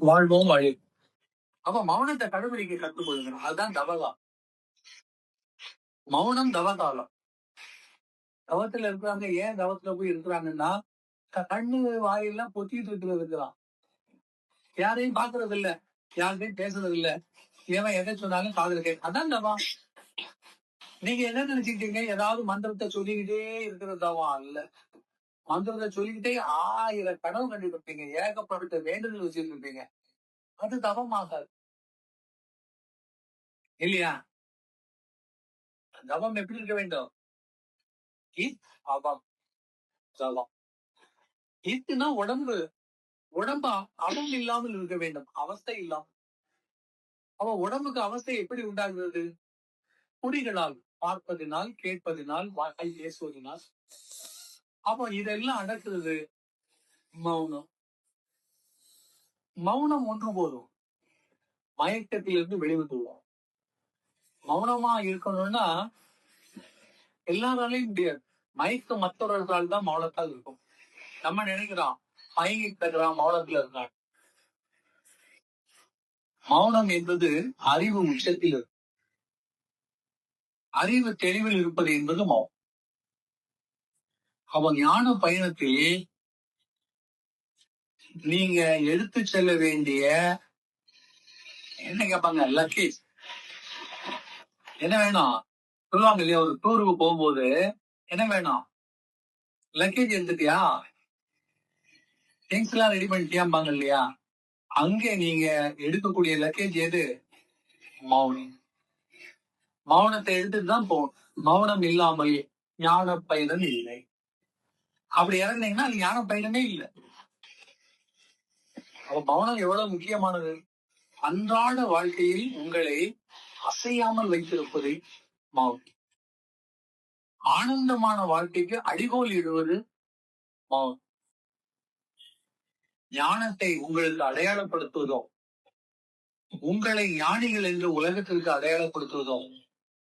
வாழ்வோம் வழி. அப்ப மௌனத்தை கடைபிடிக்க கற்றுக்கொள்ளுங்க அதுதான் தவகா. மௌனம் தவகாலம். தவத்துல இருக்கிறாங்க ஏன் தவத்துல போய் இருக்கிறாங்கன்னா கண்ணு வாயெல்லாம் பொத்திட்டு இருக்கிறது இருக்கிறான். யாரையும் பாக்குறது இல்ல யார்கிட்டயும் பேசுறது இல்ல ஏன் எதை சொன்னாலும் காதல் கேட்க அதான் தவா. நீங்க என்ன நினைச்சுக்கிட்டீங்க? ஏதாவது மந்திரத்தை சொல்லிக்கிட்டே இருக்கிறது தவம் இல்ல மந்திரத்தை சொல்லிக்கிட்டே ஆயிரம் கனவு கண்டு இருப்பீங்க ஏகப்பட்ட வேண்டுதல் வச்சுட்டு இருப்பீங்க அது தவமாகாது. இல்லையா? தவம் எப்படி இருக்க வேண்டும்? இத் அவம். தவம். இத்துனா உடம்பு. உடம்பு அவம் இல்லாமல் இருக்க வேண்டும் அவஸ்தை இல்லாமல். அவ உடம்புக்கு அவஸ்தை எப்படி உண்டாகிறது? குடிகளால் பார்ப்பதினால் கேட்பதினால் வாய் பேசுவதினால் அப்போ இதெல்லாம் அடக்குறது மௌனம். மௌனம் ஒன்று போதும். மயக்கத்திலிருந்து வெளிவந்துடுவோம் மௌனமா இருக்கணும்னா எல்லாராலையும் முடியாது. மயக்கம் மற்றவர்களால் தான் மௌனத்தால் இருக்கும். நம்ம நினைக்கிறோம் மயங்கி கிடக்கிறான் மௌனத்துல இருக்கான் மௌனம் என்பது அறிவு உச்சத்தில் இருக்கும். அறிவு தெளிவில் இருப்பது என்பது மௌனம். அவன் ஞான பயணத்தில் நீங்க எடுத்து செல்ல வேண்டிய என்ன கேட்பாங்க லக்கேஜ் என்ன வேணும்? சொல்லுவாங்க இல்லையா ஒரு டூருக்கு போகும்போது என்ன வேணும்? லக்கேஜ் எடுத்துட்டியா? திங்ஸ் எல்லாம் ரெடி பண்ணிட்டியாம்பாங்க இல்லையா? அங்க நீங்க எடுக்கக்கூடிய லக்கேஜ் எது? மௌனம். மௌனத்தை எடுத்துட்டு தான் போகணும். மௌனம் இல்லாமல் ஞான பயணம் இல்லை. அப்படி இறந்தீங்கன்னா அது ஞான பயணமே இல்லை. அப்ப மௌனம் எவ்வளவு முக்கியமானது? அன்றாட வாழ்க்கையில் உங்களை அசையாமல் வைத்திருப்பது மௌனம் ஆனந்தமான வாழ்க்கைக்கு அடிகோல் இடுவது மௌனம் ஞானத்தை உங்களுக்கு அடையாளப்படுத்துவதோ உங்களை ஞானிகள் என்று உலகத்திற்கு அடையாளப்படுத்துவதோ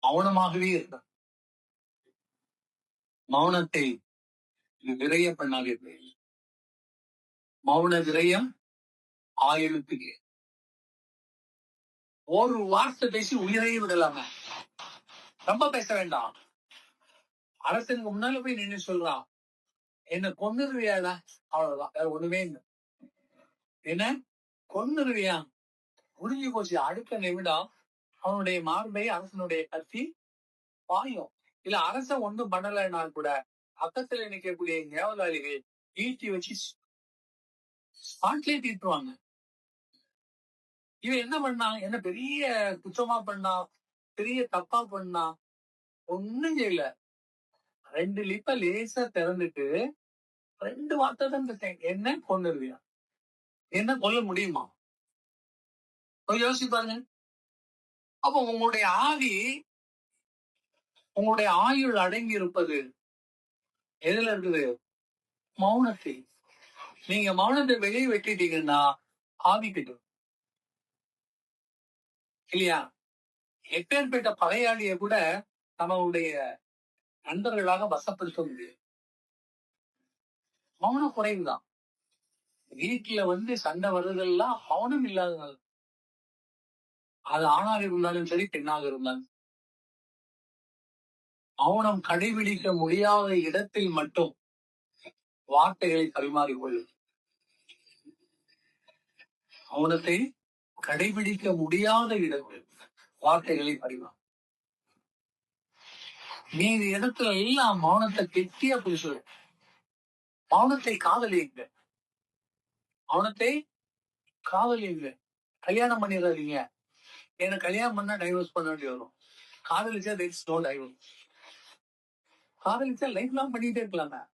மௌனமாகவே இருக்க மௌனத்தை விரய பண்ணாதீர்கள் மௌன விரயம் ஆயிரத்துக்கு ஒரு வார்த்தை பேசி உயிரையும் விடலாம. ரொம்ப பேச வேண்டாம். அரசனுக்கு முன்னால போய் நின்னு சொல்றான் என்ன கொன்னுருவியாடா? அவ்வளவுதான். வேற ஒண்ணுமே இல்லை. என்ன? கொன்னுருவியா? முடிஞ்சு போச்சு. அடுத்த நிமிடம் அவனுடைய மார்பை அரசனுடைய கத்தி பாயும். இல்ல அரசன் ஒண்ணும் பண்ணலைன்னா கூட பக்கத்துல நிக்கக்கூடிய ஏவலாளிகள் ஈட்டி வச்சு ஸ்பாட்லயே தீட்டுவாங்க. இவன் என்ன பண்ணான் என்ன பெரிய குற்றமா பண்ணா? பெரிய தப்பா பண்ணா? ஒண்ணும் செய்யல. ரெண்டு லிப்ப லேசா திறந்துட்டு ரெண்டு வார்த்தை தான் என்ன கொண்டுருவியா என்ன கொல்ல முடியுமா? கொஞ்சம் யோசிச்சு பாருங்க. அப்போ உங்களுடைய ஆவி உங்களுடைய ஆயுள் அடங்கி இருப்பது எதுல இருக்குது மௌனத்தில் நீங்க மௌனத்தை வெளியே வெட்டிட்டீங்கன்னா ஆவி கிட்டும் இல்லையா? எப்பேற்பட்ட பகையாளிய கூட நம்மளுடைய நண்பர்களாக வசப்படுத்த முடியும் மௌன குறைவுதான். வீட்டுல வந்து சண்டை வருதெல்லாம் மௌனம் இல்லாதது அது ஆணாக இருந்தாலும் சரி பெண்ணாக இருந்தாலும் மௌனம் கடைபிடிக்க முடியாத இடத்தில் மட்டும் வார்த்தைகளை பரிமாறிக்கொள்ளும் மௌனத்தை கடைபிடிக்க முடியாத இடத்தில் வார்த்தைகளை பரிமாறும் மீதி இடத்துல எல்லாம் மௌனத்தை கெட்டியா பேசுவது மௌனத்தை காதலியுங்க. மௌனத்தை காதலியுங்க. கல்யாணம் பண்ணிடாதீங்க. என்ன கல்யாணம் பண்ணா டைவர்ஸ் பண்ண வேண்டி வரும். காதலிச்சா தேட்ஸ் நோ டைவர்ஸ் காதலிச்சா லைஃப் லாங் பண்ணிட்டே இருக்கலாமே.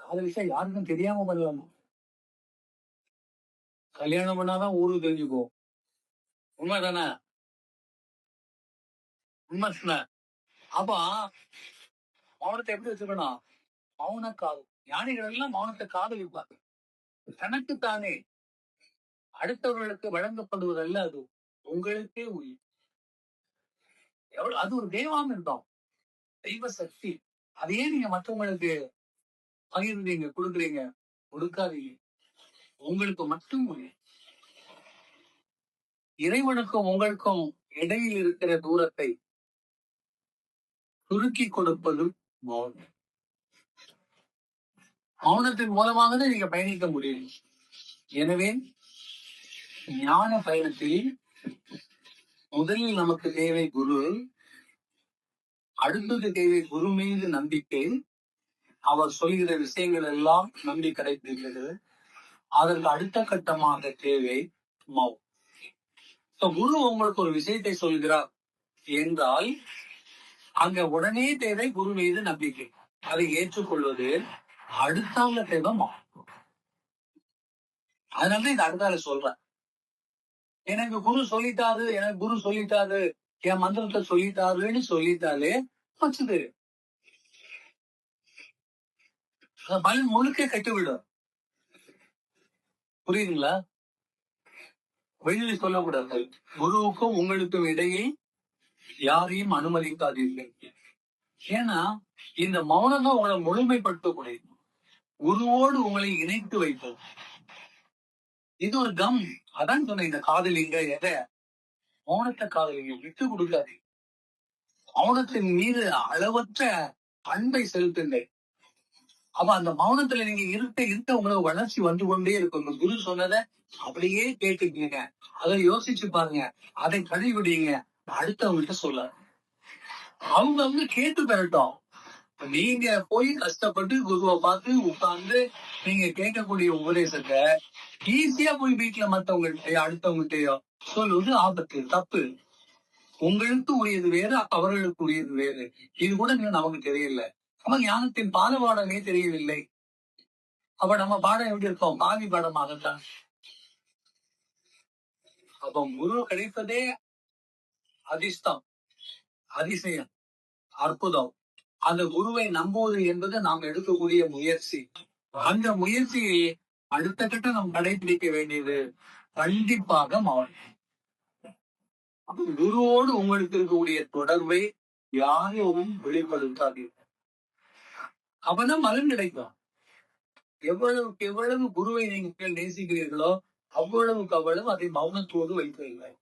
காதலிச்சா யாருக்கும் தெரியாம பண்ணலாமா? கல்யாணம் பண்ணாதான் ஊருக்கு தெரிஞ்சுக்கும் உண்மைதானே? உண்மை சொன்ன அப்ப மௌனத்தை எப்படி வச்சுக்கணும்? மௌன காதல் ஞானிகள் எல்லாம் மௌனத்தை காதலிப்பாங்க. தனக்குத்தானே. அடுத்தவர்களுக்கு வழங்கப்படுவதல்ல அது. உங்களுக்கே உயிர். எவ்வளவு அது ஒரு தேவாமிர்தம் தெய்வ சக்தி. அதையே நீங்க மற்றவங்களுக்கு பகிர்ந்தீங்க கொடுக்குறீங்க. கொடுக்காதீங்க. உங்களுக்கு மட்டும் இறைவனுக்கும் உங்களுக்கும் இடையில் இருக்கிற தூரத்தை சுருக்கி கொடுப்பதும் மௌனம். மௌனத்தின் மூலமாக தான் நீங்க பயணிக்க முடியும். எனவே ஞான பயணத்தில் முதலில் நமக்கு தேவை குரு. அடுத்தது தேவை குரு மீது நம்பிக்கை. அவர் சொல்கிற விஷயங்கள் எல்லாம் நம்பி கிடைத்திருக்கிறது. அதற்கு அடுத்த கட்டமாக தேவை மௌ. குரு உங்களுக்கு ஒரு விஷயத்தை சொல்கிறார் என்றால் அங்க உடனே தேவை குரு மீது நம்பிக்கை. அதை ஏற்றுக்கொள்வது அடுத்தால தேவை மா. அதனால இந்த அடுத்தால சொல்றேன். எனக்கு குரு சொல்லிட்டாரு எனக்கு குரு சொல்லிட்டாரு. என் மந்திரத்தை சொல்லிட்டாருன்னு சொல்லிட்டாலே வச்சுது அந்த பலன் முழுக்க கட்டிவிடும் புரியுதுங்களா? வெளியில் சொல்லக்கூடாது. குருவுக்கும் உங்களுக்கும் இடையே யாரையும் அனுமதிக்காதீர்கள். ஏன்னா இந்த மௌனம் தான் உங்களை முழுமைப்படுத்தக்கூடியது குருவோடு உங்களை இணைத்து வைப்பது இது ஒரு கம். அதான் சொன்னேன் இந்த காதலிங்க எதை? மௌனத்தை காதலிங்க விட்டு கொடுக்காது. மௌனத்தின் மீது அளவற்ற அன்பை செலுத்துங்கள். அப்ப அந்த மௌனத்துல நீங்க இருக்க இருக்க உங்களுக்கு வளர்ச்சி வந்து கொண்டே இருக்கும். குரு சொன்னதை அப்படியே கேட்டுக்கீங்க. அதை யோசிச்சு பாருங்க. அதை கழிவிடுங்க. அடுத்தவங்ககிட்ட சொல்ல அவங்க வந்து கேட்டு பெறட்டும் நீங்க போய் கஷ்டப்பட்டு குருவை பார்த்து உட்கார்ந்து நீங்க கேட்கக்கூடிய உபதேசத்தை ஈஸியா போய் வீட்டுல மத்தவங்கள்ட்டயோ அடுத்தவங்கள்ட்டயோ சொல்வது ஆபத்து தப்பு. உங்களுக்கு உரியது வேறு அவர்களுக்கு உரியது வேறு. இது கூட இன்னும் நமக்கு தெரியல. நம்ம ஞானத்தின் பாலபாடமே தெரியவில்லை. அப்ப நம்ம பாடம் எப்படி இருக்கோம்? பாவி பாடமாகத்தான். அப்ப குரு கிடைப்பதே அதிர்ஷ்டம் அதிசயம் அற்புதம். அந்த குருவை நம்புவது என்பது நாம் எடுக்கக்கூடிய முயற்சி. அந்த முயற்சியை அடுத்த கட்டம் நாம் கடைபிடிக்க வேண்டியது கண்டிப்பாக மௌனம் அப்ப குருவோடு உங்களுக்கு இருக்கக்கூடிய தொடர்பை யாரும் வெளிப்படுத்தாதீர்கள் அப்பதான் மலன் கிடைக்கும் எவ்வளவுக்கு எவ்வளவு குருவை நீங்கள் நேசிக்கிறீர்களோ அவ்வளவுக்கு அவ்வளவு அதை மௌனத்தோடு வைக்கிறீர்கள்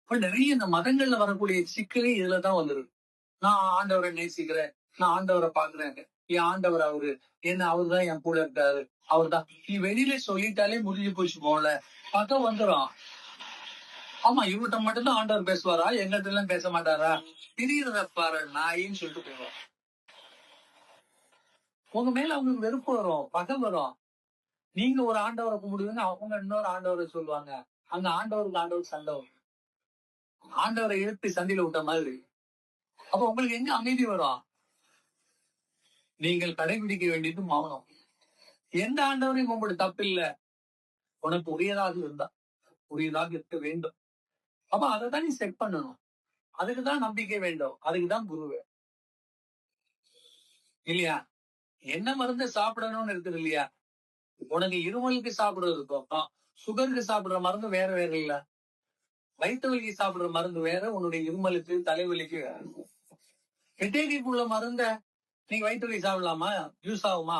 இப்ப நிறைய இந்த மதங்கள்ல வரக்கூடிய சிக்கலே இதுலதான் வந்துருக்கு நான் ஆண்டவரை நேசிக்கிறேன் நான் ஆண்டவரை பாக்குறேன் என் ஆண்டவர் அவரு என்ன அவருதான் என் கூட இருக்காரு அவர்தான். நீ வெளியில சொல்லிட்டாலே முடிஞ்சு போச்சு போல. பார்த்தா வந்துடும் ஆமா இவர்கிட்ட மட்டும்தான் ஆண்டவர் பேசுவாரா? எங்கிட்ட எல்லாம் பேச மாட்டாரா? திடீர்னு பாரு நாயின்னு சொல்லிட்டு போயிடும் உங்க மேல அவங்களுக்கு வெறுப்பு வரும் பகை வரும். நீங்க ஒரு ஆண்டவரை கும்பிடுவீங்க அவங்க இன்னொரு ஆண்டவரை சொல்லுவாங்க. அங்க ஆண்டவருக்கு ஆண்டவர் சண்டை ஆண்டவரை இழுத்து சண்டையில விட்ட மாதிரி. அப்ப உங்களுக்கு எங்க அமைதி வரும்? நீங்கள் கடைபிடிக்க வேண்டியது மௌனம். எந்த ஆண்டவரையும் கும்பிடு தப்பு இல்ல உனக்கு உரியதாக இருந்தா உரியதாக இருக்க வேண்டும். அப்ப அதை தான் நீ செட் பண்ணணும். அதுக்குதான் நம்பிக்கை வேண்டும். அதுக்குதான் குருவே இல்லையா? என்ன மருந்து சாப்பிடணும்னு இருக்குது இல்லையா? உனக்கு இருமலுக்கு சாப்பிடுறதுக்கும் சுகருக்கு சாப்பிடுற மருந்து வேற வேற இல்ல. வயிற்று வலிக்கு சாப்பிடுற மருந்து வேற உன்னுடைய இருமலுக்கு தலைவலிக்கு வேற. ஹெட்டேக்குள்ள மருந்த நீங்க வயிற்று வலி சாப்பிடலாமா? யூஸ் ஆகுமா?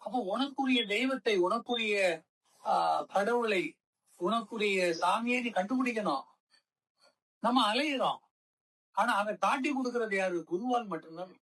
அப்போ உனக்குரிய தெய்வத்தை உனக்குரிய ஆஹ் கடவுளை உனக்குரிய சாமியை நீ கண்டுபிடிக்கணும். நம்ம அலையிறோம். ஆனா அதை காட்டி கொடுக்கறது யாரு? குருவால் மட்டும்தான்.